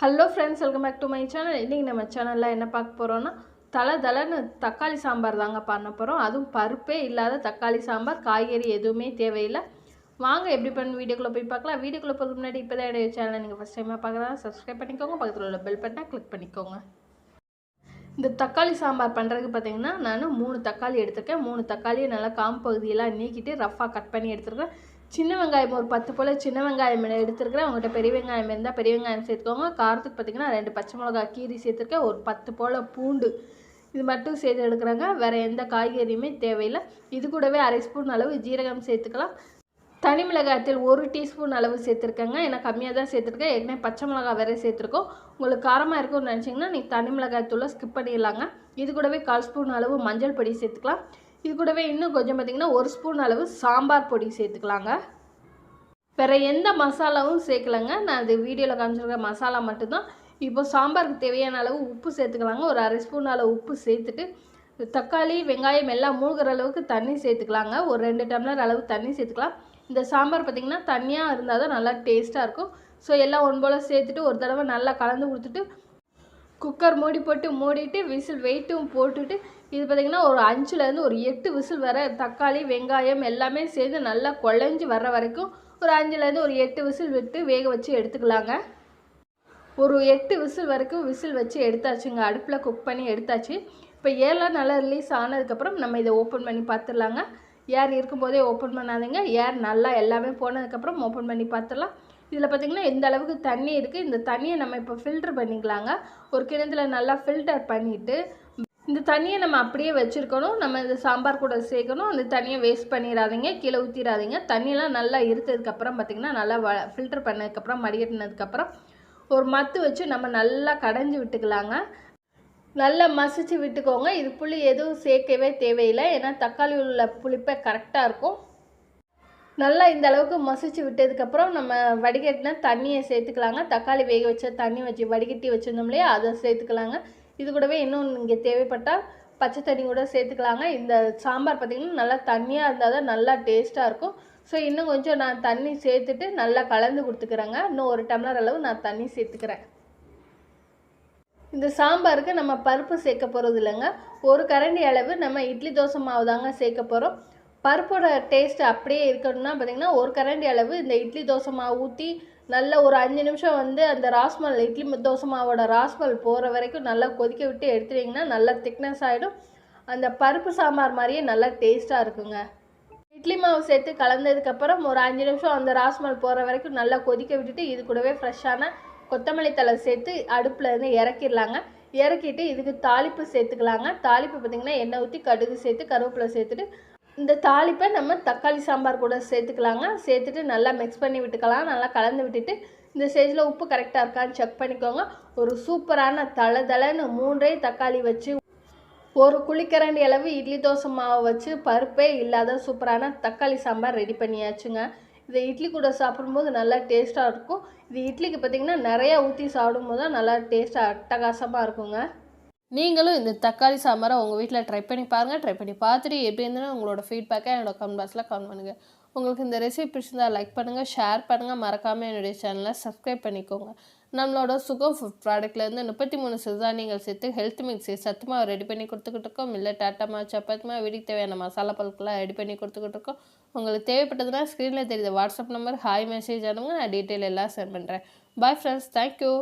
Hello friends welcome back to my channel இன்றைக்கி நம்ம சேனலில் என்ன பார்க்க போகிறோன்னா தலை தலைன்னு தக்காளி சாம்பார் தாங்க பண்ண போகிறோம் அதுவும் பருப்பே இல்லாத தக்காளி சாம்பார் காய்கறி எதுவுமே தேவையில்லை. வாங்க எப்படி பண்ண வீடியோக்குள்ளே போய் பார்க்கலாம். வீடியோக்குள்ளே போகிறதுக்கு முன்னாடி இப்போ தான் இடையோ சேனலை நீங்கள் ஃபஸ்ட் டைமாக பார்க்குறதா சப்ஸ்கிரைப் பண்ணிக்கோங்க. பக்கத்தில் உள்ள பெல் பட்டனை கிளிக் பண்ணிக்கோங்க. இந்த தக்காளி சாம்பார் பண்ணுறதுக்கு பார்த்தீங்கன்னா நான் மூணு தக்காளி எடுத்திருக்கேன். மூணு தக்காளியை நல்லா காம்பகுதியெல்லாம் நீக்கிட்டு ரஃப்பாக கட் பண்ணி எடுத்துருக்கேன். சின்ன வெங்காயம் ஒரு பத்து போல் சின்ன வெங்காயம் எடுத்துருக்கிறேன். உங்கள்கிட்ட பெரிய வெங்காயம் இருந்தால் பெரிய வெங்காயம் சேர்த்துக்கோங்க. காரத்துக்கு பார்த்தீங்கன்னா ரெண்டு பச்சை மிளகா கீரி சேர்த்துருக்கேன். ஒரு பத்து போல் பூண்டு இது மட்டும் சேர்த்து எடுக்கிறாங்க. வேறு எந்த காய்கறியுமே தேவையில்லை. இது கூடவே அரை ஸ்பூன் அளவு ஜீரகம் சேர்த்துக்கலாம். தனி மிளகாயத்தில் ஒரு டீஸ்பூன் அளவு சேர்த்துருக்கேங்க. ஏன்னா கம்மியாக தான் சேர்த்துருக்கேன். ஏற்கனவே பச்சை மிளகா வேறு சேர்த்துருக்கோம். உங்களுக்கு காரமாக இருக்கும்னு நினச்சிங்கன்னா நீங்கள் தனி மிளகாயத்தூளை ஸ்கிப் பண்ணிடலாங்க. இது கூடவே கால் ஸ்பூன் அளவு மஞ்சள் பொடி சேர்த்துக்கலாம். இது கூடவே இன்னும் கொஞ்சம் பார்த்திங்கன்னா ஒரு ஸ்பூன் அளவு சாம்பார் பொடி சேர்த்துக்கலாங்க. வேறு எந்த மசாலாவும் சேர்க்கலங்க. நான் அது வீடியோவில் காமிச்சிருக்க மசாலா மட்டும்தான். இப்போ சாம்பாருக்கு தேவையான அளவு உப்பு சேர்த்துக்கலாங்க. ஒரு அரை ஸ்பூன் அளவு உப்பு சேர்த்துட்டு தக்காளி வெங்காயம் எல்லாம் மூழ்கிற அளவுக்கு தண்ணி சேர்த்துக்கலாங்க. ஒரு ரெண்டு டம்ளர் அளவு தண்ணி சேர்த்துக்கலாம். இந்த சாம்பார் பார்த்திங்கன்னா தனியாக இருந்தால் தான் நல்லா டேஸ்ட்டாக இருக்கும். ஸோ எல்லாம் ஒன் போல் சேர்த்துட்டு ஒரு தடவை நல்லா கலந்து கொடுத்துட்டு குக்கர் மூடி போட்டு மூடிட்டு விசில் வெயிட்டும் போட்டுட்டு இது பார்த்திங்கன்னா ஒரு அஞ்சுலேருந்து ஒரு எட்டு விசில் வர தக்காளி வெங்காயம் எல்லாமே சேர்ந்து நல்லா குழஞ்சி வர்ற வரைக்கும் ஒரு அஞ்சுலேருந்து ஒரு எட்டு விசில் விட்டு வேக வச்சு எடுத்துக்கலாங்க. ஒரு எட்டு விசில் வரைக்கும் விசில் வச்சு எடுத்தாச்சுங்க. அடுப்பில் குக் பண்ணி எடுத்தாச்சு. இப்போ ஏர்லாம் நல்லா ரிலீஸ் ஆனதுக்கப்புறம் நம்ம இதை ஓப்பன் பண்ணி பார்த்துடலாங்க ஏர் இருக்கும்போதே ஓப்பன் பண்ணாதீங்க. ஏர் நல்லா எல்லாமே போனதுக்கப்புறம் ஓப்பன் பண்ணி பார்த்துடலாம் இதில் பார்த்திங்கன்னா இந்த அளவுக்கு தண்ணி இருக்குது இந்த தண்ணியை நம்ம இப்போ ஃபில்ட்ரு பண்ணிக்கலாங்க. ஒரு கிணத்துல நல்லா ஃபில்டர் பண்ணிவிட்டு இந்த தண்ணியை நம்ம அப்படியே வச்சுருக்கணும். நம்ம இந்த சாம்பார் கூட சேர்க்கணும். அந்த தண்ணியை வேஸ்ட் பண்ணிடாதீங்க கீழே ஊற்றிடாதீங்க தண்ணியெல்லாம் நல்லா இருத்ததுக்கப்புறம் பார்த்திங்கன்னா நல்லா வ ஃபில்டர் பண்ணதுக்கப்புறம் மடிகட்டினதுக்கப்புறம் ஒரு மத்து வச்சு நம்ம நல்லா கடைஞ்சி விட்டுக்கலாங்க. நல்லா மசிச்சு விட்டுக்கோங்க. இது புளி எதுவும் சேர்க்கவே தேவையில்லை. ஏன்னா தக்காளி உள்ள புளிப்பை கரெக்டாக இருக்கும். நல்லா இந்த அளவுக்கு மசிச்சு விட்டதுக்கப்புறம் நம்ம வடிகட்டினா தண்ணியை சேர்த்துக்கலாங்க. தக்காளி வேக வச்ச தண்ணி வச்சு வடிகட்டி வச்சுருந்தோம் இல்லையா? அதை சேர்த்துக்கலாங்க. இது கூடவே இன்னும் இங்கே தேவைப்பட்டால் பச்சை தண்ணி கூட சேர்த்துக்கலாங்க. இந்த சாம்பார் பார்த்திங்கன்னா நல்லா தண்ணியாக இருந்தால் தான் நல்லா டேஸ்ட்டாக இருக்கும். ஸோ இன்னும் கொஞ்சம் நான் தண்ணி சேர்த்துட்டு நல்லா கலந்து கொடுத்துக்கிறேங்க. இன்னும் ஒரு டம்ளர் அளவு நான் தண்ணி சேர்த்துக்கிறேன். இந்த சாம்பாருக்கு நம்ம பருப்பு சேர்க்க போகிறது இல்லைங்க. ஒரு கரண்டி அளவு நம்ம இட்லி தோசை மாவு தாங்க சேர்க்க போகிறோம் பருப்போட டேஸ்ட் அப்படியே இருக்கணும்னா பார்த்திங்கன்னா ஒரு கரண்டி அளவு இந்த இட்லி தோசை மாவு ஊற்றி நல்ல ஒரு அஞ்சு நிமிஷம் வந்து அந்த ராஸ்மல் இட்லி தோசை மாவோட ராஸ்மல் போகிற வரைக்கும் நல்லா கொதிக்க விட்டு எடுத்துட்டிங்கன்னா நல்லா திக்னஸ் ஆகிடும் அந்த பருப்பு சாம்பார் மாதிரியே நல்லா டேஸ்ட்டாக இருக்குங்க. இட்லி மாவு சேர்த்து கலந்ததுக்கப்புறம் ஒரு அஞ்சு நிமிஷம் அந்த ராஸ்மல் போகிற வரைக்கும் நல்லா கொதிக்க விட்டுட்டு இது கூடவே ஃப்ரெஷ்ஷான கொத்தமல்லி தலை சேர்த்து அடுப்பில் இருந்து இறக்கிடலாங்க. இறக்கிட்டு இதுக்கு தாளிப்பு சேர்த்துக்கலாங்க. தாளிப்பு பார்த்திங்கன்னா எண்ணெய் ஊற்றி கடுகு சேர்த்து கருவேப்பிலை சேர்த்துட்டு இந்த தாளிப்பை நம்ம தக்காளி சாம்பார் கூட சேர்த்துக்கலாங்க. சேர்த்துட்டு நல்லா மிக்ஸ் பண்ணி விட்டுக்கலாம். நல்லா கலந்து விட்டுட்டு இந்த ஸ்டேஜில் உப்பு கரெக்டாக இருக்கான்னு செக் பண்ணிக்கோங்க. ஒரு சூப்பரான தலை தலைன்னு மூன்றே தக்காளி வச்சு ஒரு குளிக்கரண்டி அளவு இட்லி தோசை மாவு வச்சு பருப்பே இல்லாத சூப்பரான தக்காளி சாம்பார் ரெடி பண்ணியாச்சுங்க. இதை இட்லி கூட சாப்பிடும்போது நல்லா டேஸ்ட்டாக இருக்கும். இது இட்லிக்கு பார்த்திங்கன்னா நிறையா ஊற்றி சாப்பிடும்போது தான் நல்லா டேஸ்ட்டாக அட்டகாசமாக இருக்குங்க. நீங்களும் இந்த தக்காளி சாம்பாரை உங்கள் வீட்டில் ட்ரை பண்ணி பாருங்கள் ட்ரை பண்ணி பார்த்துட்டு எப்படி இருந்ததுன்னு உங்களோட ஃபீட்பேக்கை என்னோட கமெண்ட் பாக்ஸில் கமெண்ட் பண்ணுங்கள் உங்களுக்கு இந்த ரெசிபி பிடிச்சிருந்தால் லைக் பண்ணுங்கள் ஷேர் பண்ணுங்கள் மறக்காமல் என்னுடைய சேனலை சப்ஸ்கிரைப் பண்ணிக்கோங்க. நம்மளோட சுகம் ஃபுட் ப்ராடக்ட்லேருந்து முப்பத்தி மூணு சிறுதானியங்கள் சேர்த்து ஹெல்த் மிக்ஸி சத்துமாவை ரெடி பண்ணி கொடுத்துக்கிட்டு இருக்கோம். இல்லை டாட்டாமா சப்பாத்திமா வீட்டுக்கு தேவையான மசாலா பொருட்கள்லாம் ரெடி பண்ணி கொடுத்துக்கிட்டு இருக்கோம். உங்களுக்கு தேவைப்பட்டதுன்னா ஸ்க்ரீனில் தெரியுது வாட்ஸ்அப் நம்பர் ஹாய் மெசேஜ் அனுப்புங்க. நான் டீட்டெயில் எல்லாம் சென்ட் பண்ணுறேன் பாய் ஃப்ரெண்ட்ஸ் தேங்க்யூ